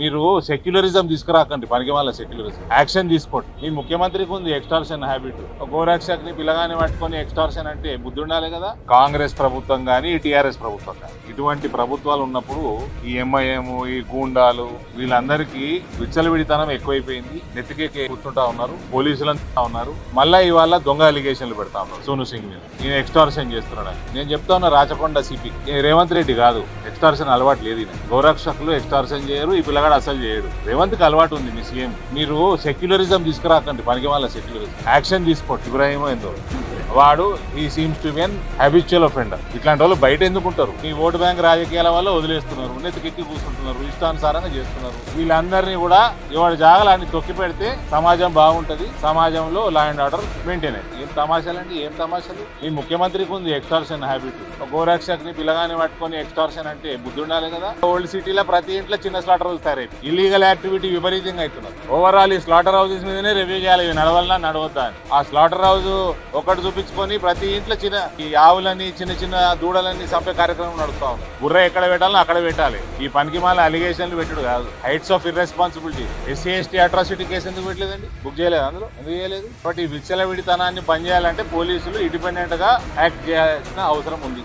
మీరు సెక్యులరిజం తీసుకురాకండి పనికి వాళ్ళ సెక్యులరిజం యాక్షన్ తీసుకోండి. మీ ముఖ్యమంత్రికి ఉంది ఎక్స్టార్షన్ హ్యాబిట్ గోరక్షక్ని పిల్లగాని పట్టుకొని ఎక్స్టార్షన్ అంటే బుద్ధి ఉండాలి కదా? కాంగ్రెస్ ప్రభుత్వం కానీ టిఆర్ఎస్ ప్రభుత్వం కానీ ఇటువంటి ప్రభుత్వాలు ఉన్నప్పుడు ఈ ఎంఐఎం ఈ గూండాలు వీళ్ళందరికీ విచ్చలవిడితనం ఎక్కువైపోయింది. నెత్తికే కూర్చుంటా ఉన్నారు పోలీసులు అంతా ఉన్నారు. మళ్ళా ఇవాళ దొంగ అలిగేషన్లు పెడతా ఉన్నారు సోను సింగ్ మీద. నేను ఎక్స్టార్షన్ చేస్తున్నాడు నేను చెప్తా ఉన్నా రాచకొండ సిపి రేవంత్ రెడ్డి కాదు. ఎక్స్టార్షన్ అలవాటు లేదు గోరక్షకులు ఎక్స్టార్షన్ చేయరు ఈ పిల్లగాడు అసలు చేయడు. రేవంత్కి అలవాటు ఉంది మీ సీఎం. మీరు సెక్యులరిజం తీసుకురాకండి పనికి వాళ్ళ సెక్యులరిజం. యాక్షన్ తీసుకోండి ఇబ్రాహిం ఏందో. వాడు ఈ seems to men habitual offender ఇట్లాంటి వాళ్ళు బయట ఎందుకుంటారు ఈ ఓటు బ్యాంక్ రాజకీయాల వల్ల వదిలేస్తున్నారు. నెత్తికెక్కి కూర్చుంటున్నారు. ఇష్టానుసారంగా చేస్తున్నారు. వీళ్ళందరినీ కూడా ఇవాడు జాగాలని తొక్కి పెడితే సమాజం బాగుంటుంది. సమాజంలో లా అండ్ ఆర్డర్ మెయింటైన్ అయ్యింది ఏం తమాషాలండి? ఏం తమాషాలు? ఈ ముఖ్యమంత్రికి ఉంది ఎక్స్టార్షన్ హ్యాబిట్ గోరక్షక్ని పిల్లగాని పట్టుకొని ఎక్స్టార్షన్ అంటే బుద్ధి ఉండాలి కదా? ఓల్డ్ సిటీలో ప్రతి ఇంట్లో చిన్న స్లాటర్ హౌస్ తయారైపోయి ఇల్లీగల్ యాక్టివిటీ విపరీతంగా అవుతున్నారు ఓవరాల్ ఈ స్లాటర్ హౌసెస్ మీదనే రివ్యూ చేయాలి. ఇవి నడవాలన్నా నడవద్దా ఆ స్లాటర్ హౌస్ ఒకటి తెప్పించుకొని ప్రతి ఇంట్లో చిన్న ఈ ఆవులని చిన్న చిన్న దూడలని చంపే కార్యక్రమం నడుస్తా ఉంది. గుర్ర ఎక్కడ పెట్టాలో అక్కడ పెట్టాలి. ఈ పనికి మాల అలిగేషన్లు పెట్టుడు కాదు. Heights of irresponsibility SC ST atrocity case ఎందుకు పెట్టలేదండి? బుక్ చేయలేదు అందులో? ఎందుకు చేయలేదు? బట్ ఈ విచ్చలవిడితనాన్ని పనిచేయాలంటే పోలీసులు ఇండిపెండెంట్గా యాక్ట్ చేయాల్సిన అవసరం ఉంది.